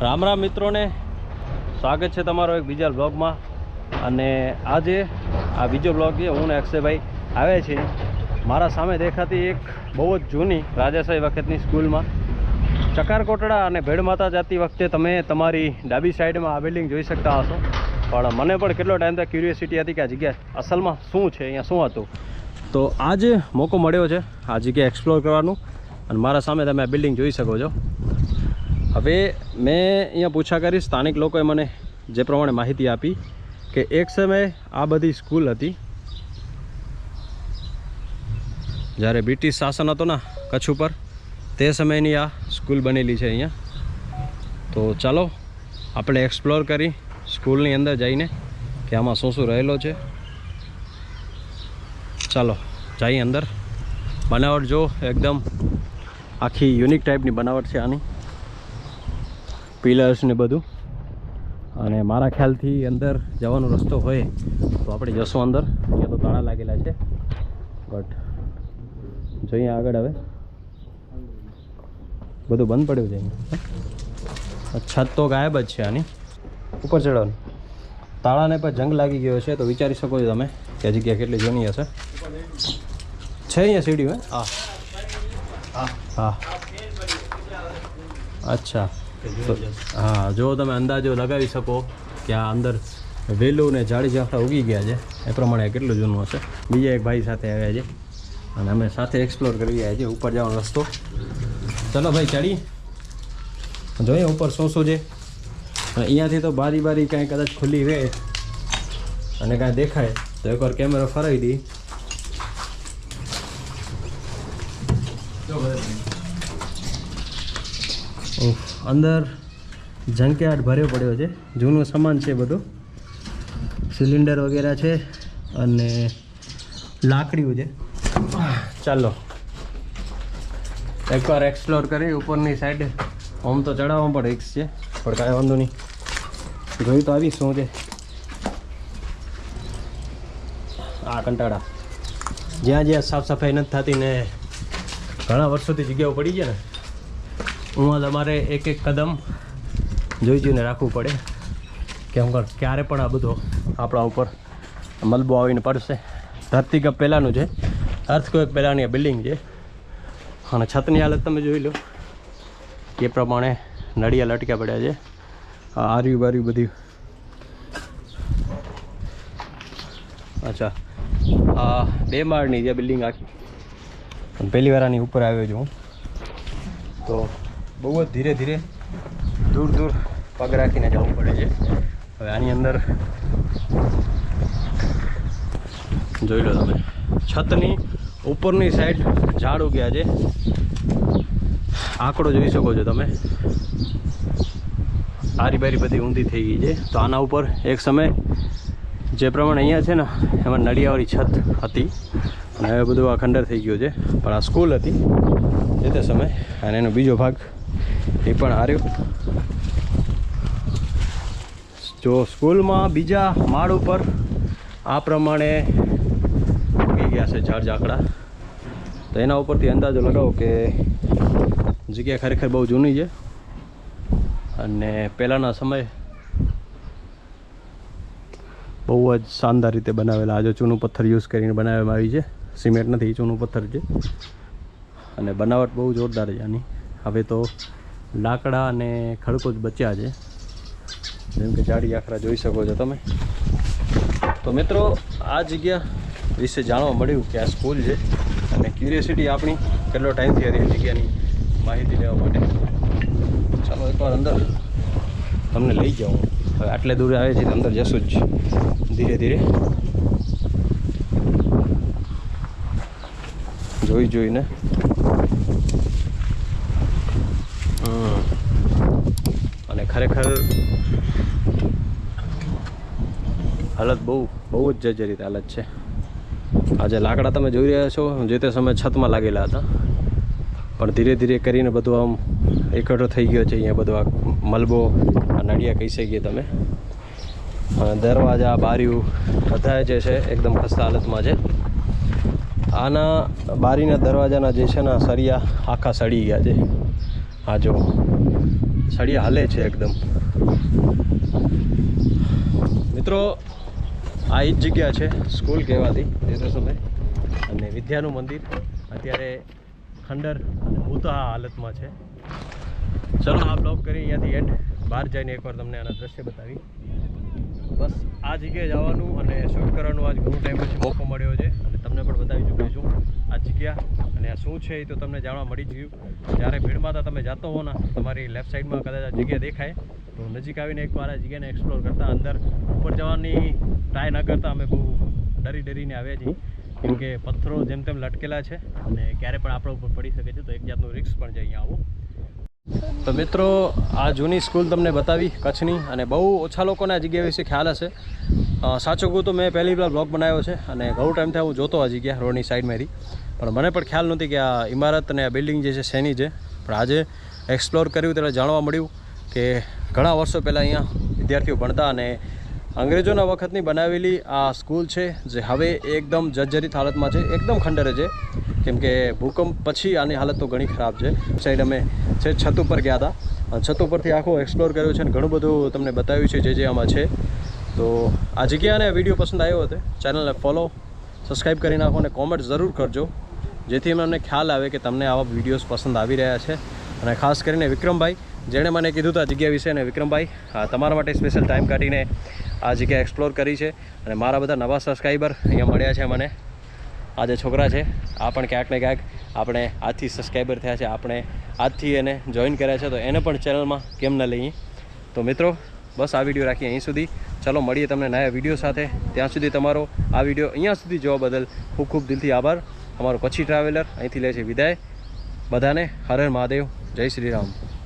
રામ રામ મિત્રોને, સ્વાગત છે તમારો એક બીજા બ્લોગમાં. અને આજે આ બીજો બ્લોગ છે હું ને અક્ષયભાઈ આવ્યા છે મારા સામે દેખાતી એક બહુ જ જૂની રાજાશાહી વખતની સ્કૂલમાં. ચકારકોટડા અને ભેડમાતા જતી વખતે તમે તમારી ડાબી સાઈડમાં આ બિલ્ડિંગ જોઈ શકતા હશો. પણ મને પણ કેટલો ટાઈમ તક ક્યુરિયોસિટી હતી કે આ જગ્યા અસલમાં શું છે, અહીંયા શું હતું? તો આજે મોકો મળ્યો છે આ જગ્યા એક્સપ્લોર કરવાનું. અને મારા સામે તમે આ બિલ્ડિંગ જોઈ શકો છો. હવે મેં અહીંયા પૂછા કરી, સ્થાનિક લોકોએ મને જે પ્રમાણે માહિતી આપી કે એક સમયે આ બધી સ્કૂલ હતી. જ્યારે બ્રિટિશ શાસન હતો ને કચ્છ ઉપર, તે સમયની આ સ્કૂલ બનેલી છે અહીંયા. તો ચાલો, આપણે એક્સપ્લોર કરી સ્કૂલની અંદર જઈને કે આમાં શું શું રહેલો છે. ચાલો, જઈએ અંદર. બનાવટ જો એકદમ આખી યુનિક ટાઈપની બનાવટ છે આની. પિલર્સ ને બધું. અને મારા ખ્યાલથી અંદર જવાનો રસ્તો હોય તો આપણે જશું અંદર. અહીંયા તો તાળા લાગેલા છે. બટ જોઈએ આગળ હવે. બધું બંધ પડ્યું છે છત તો ગાયબ જ છે આની. ઉપર ચડવાનું તાળાને પર જંગ લાગી ગયો છે તો વિચારી શકો છો તમે કે જગ્યા કેટલી જૂની હશે. છે અહીંયા સીડી હે. હા. હા. અચ્છા. હા જો તમે અંદાજો લગાવી શકો કે આ અંદર વેલું ને જાડી જાફડા ઉગી ગયા છે. એ પ્રમાણે કેટલું જૂનું હશે? બીજા એક ભાઈ સાથે આવ્યા છે. અને અમે સાથે એક્સપ્લોર કરી રહ્યા છીએ ઉપર જવાનો રસ્તો. ચલો ભાઈ ચડી. જોઈએ ઉપર શું શું છે. અને અહીંયાથી તો બારી બારી કાંઈ કદાચ ખુલ્લી રહે અને કાંઈ દેખાય તો એકવાર કેમેરો ફરાવી દઈએ. ઉફ, અંદર જંકયાર્ડ ભર્યો પડ્યો છે. જૂનું સામાન છે બધું. સિલિન્ડર વગેરે છે અને લાકડીઓ છે. ચાલો. એકવાર એક્સપ્લોર કરી ઉપરની સાઈડ આમ તો ચડાવવામાં પણ રિક્સ છે પણ કાંઈ વાંધો નહીં. જોઈ તો આવી શું છે. આ કંટાળા. જ્યાં જ્યાં સાફ સફાઈ નથી થતી ને ઘણા વર્ષોથી જગ્યાઓ પડી છે ને ઉમાં તમારે એક એક કદમ જોઈ જોઈને રાખવું પડે. કેમ કર ક્યારે પણ આ બધો આપણા ઉપર મલબો આવીને પડશે. ધરતીકપ પહેલાંનું છે. અર્થક્વેક પહેલાંની આ બિલ્ડિંગ છે. અને છતની હાલત તમે જોઈ લો. એ પ્રમાણે નળિયા લટક્યા પડ્યા છે. આર્યું બાર્યું બધી. અચ્છા. આ બે માળની જે બિલ્ડિંગ આખી. પહેલી વાર આની ઉપર આવ્યો છું હું. તો બહુ જ ધીરે ધીરે દૂર દૂર પગ રાખીને જવું પડે છે. હવે આની અંદર જોઈ લો તમે, છતની ઉપરની સાઈડ ઝાડ ઉગ્યા છે. આંકડો જોઈ શકો છો તમે. આરી બારી બધી ઊંધી થઈ ગઈ છે. તો આના ઉપર એક સમય જે પ્રમાણે અહીંયા છે ને, એમાં નળિયાવાળી છત હતી. અને હવે બધું આ ખંડર થઈ ગયું છે. પણ આ સ્કૂલ હતી. જે તે સમય. અને એનો બીજો ભાગ એ પણ હાર્યું. જો સ્કૂલમાં બીજા માળ ઉપર આ પ્રમાણે ઉગી ગયા છે ઝાડ ઝાકડા. તો એના ઉપરથી અંદાજો લગાવો કે જગ્યા ખરેખર બહુ જૂની છે. અને પહેલાંના સમય બહુ જ શાનદાર રીતે બનાવેલા. આજે ચૂનું પથ્થર યુઝ કરીને બનાવવામાં આવી છે. સિમેન્ટ નથી ચૂનું પથ્થર છે. અને બનાવટ બહુ જોરદાર છે આની. હવે તો લાકડા અને ખડકો જ બચ્યા છે. જેમ કે જાડી આખરા જોઈ શકો છો તમે. તો મિત્રો, આ જગ્યા વિશે જાણવા મળ્યું કે આ સ્કૂલ છે અને ક્યુરિયોસિટી આપણી કેટલો ટાઈમથી હતી આ જગ્યાની માહિતી લેવા માટે. ચાલો એકવાર અંદર તમને લઈ જાઉં. હવે આટલે દૂર આવે છે અંદર જશું જ ધીરે ધીરે. જોઈ જોઈને. અને ખરેખર હાલત બહુ બહુ જ જર્જરિત હાલત છે. આજે લાકડા તમે જોઈ રહ્યા છો, જે તે સમયે છતમાં લાગેલા હતા. પણ ધીરે ધીરે કરીને બધું આમ એકઠો થઈ ગયો છે, અહીંયા બધું આ મલબો, આ નડિયા કહી શકીએ તમે? અને દરવાજા, બારીઓ બધા જે છે, એકદમ ખસ્તા હાલતમાં છે. આના બારીના દરવાજાના જે છે ને સળિયા આખા સડી ગયા છે. આ જો સળિયા હાલે છે એકદમ. મિત્રો, આ એ જ જગ્યા છે સ્કૂલ કહેવાતી તે સમય. અને વિદ્યાનું મંદિર અત્યારે ખંડર અને ભૂતા હાલતમાં છે. ચલો આ બ્લોગ કરી અહીંયાથી એન્ડ બહાર જઈને એકવાર તમને આના દ્રશ્ય બતાવી. બસ આ જગ્યાએ જવાનું અને શૂટ કરવાનું આજ ઘણો ટાઈમ પછી મોકો મળ્યો છે. અને તમને પણ બતાવી ચૂક્યો છું. આ જગ્યા અને આ શું છે એ તો તમને જાણવા મળી ગયું. જ્યારે ભીડમાં તો તમે જાતો હો ને, તમારી લેફ્ટ સાઈડમાં કદાચ આ જગ્યા દેખાય, તો નજીક આવીને એકવાર આ જગ્યાને એક્સપ્લોર કરતાં, અંદર ઉપર જવાની ટ્રાય ન કરતા અમે બહુ ડરી ડરીને આવ્યા છીએ. કેમ કે પથ્થરો જેમ તેમ લટકેલા છે અને ક્યારે પણ આપણા ઉપર પડી શકે છે, તો એક જાતનું રિસ્ક પણ છે અહીંયા આવું. તો મિત્રો, આ જૂની સ્કૂલ તમને બતાવી કચ્છની અને બહુ ઓછા લોકોને આ જગ્યા વિશે ખ્યાલ હશે. સાચું કહું તો મેં પહેલી વાર બ્લોગ બનાવ્યો છે અને ઘણું થયા, હું જોતો હજી ગયા રોડની સાઈડમાંથી પણ મને પણ ખ્યાલ નહોતી કે આ ઇમારત અને આ બિલ્ડિંગ જે છે શેની છે. પણ આજે એક્સપ્લોર કર્યું, ત્યારે જાણવા મળ્યું કે ઘણા વર્ષો પહેલાં અહીંયા વિદ્યાર્થીઓ ભણતા અને અંગ્રેજોના વખતની બનાવેલી આ સ્કૂલ છે, જે હવે એકદમ જર્જરિત હાલતમાં છે, એકદમ ખંડરે છે. કેમકે ભૂકંપ પછી આની હાલત તો ઘણી ખરાબ છે. સાઈડ અમે છે છત ઉપર ગયા હતા. છત ઉપરથી આખો એક્સપ્લોર કર્યો છે અને ઘણું બધું તમને બતાવ્યું છે જે જે આમાં છે. તો આ જગ્યાને વીડિયો પસંદ આવ્યો હતો ચેનલને ફોલો સબસ્ક્રાઈબ કરી નાખો અને કોમેન્ટ જરૂર કરજો. જેથી મને ખ્યાલ આવે કે તમને આવા વિડીયોઝ પસંદ આવી રહ્યા છે. અને ખાસ કરીને વિક્રમભાઈ, જેણે મને કીધું હતું આ જગ્યા વિશે અને વિક્રમભાઈ તમારા માટે સ્પેશિયલ ટાઈમ કાઢીને આ જગ્યા એક્સપ્લોર કરી છે. અને મારા બધા નવા સબસ્ક્રાઈબર અહીંયા મળ્યા છે મને. આ જે છોકરા છે, આ પણ ક્યાંક ને ક્યાંક આપણે આજથી સબસ્ક્રાઈબર થયા છે. આપણે આજથી એને જોઈન કર્યા છે. તો એને પણ ચેનલમાં કેમ ન લઈએ? તો મિત્રો બસ આ વીડિયો રાખીએ અહીં સુધી. ચાલો, મળીએ તમને નયા વીડિયો સાથે. ત્યાં સુધી તમારો આ વીડિયો અહીંયા સુધી જોવા બદલ ખૂબ ખૂબ દિલથી આભાર. અમારો પછી ટ્રાવેલર અહીંથી લે છે વિદાય. બધાને હર મહાદેવ. જય શ્રી રામ.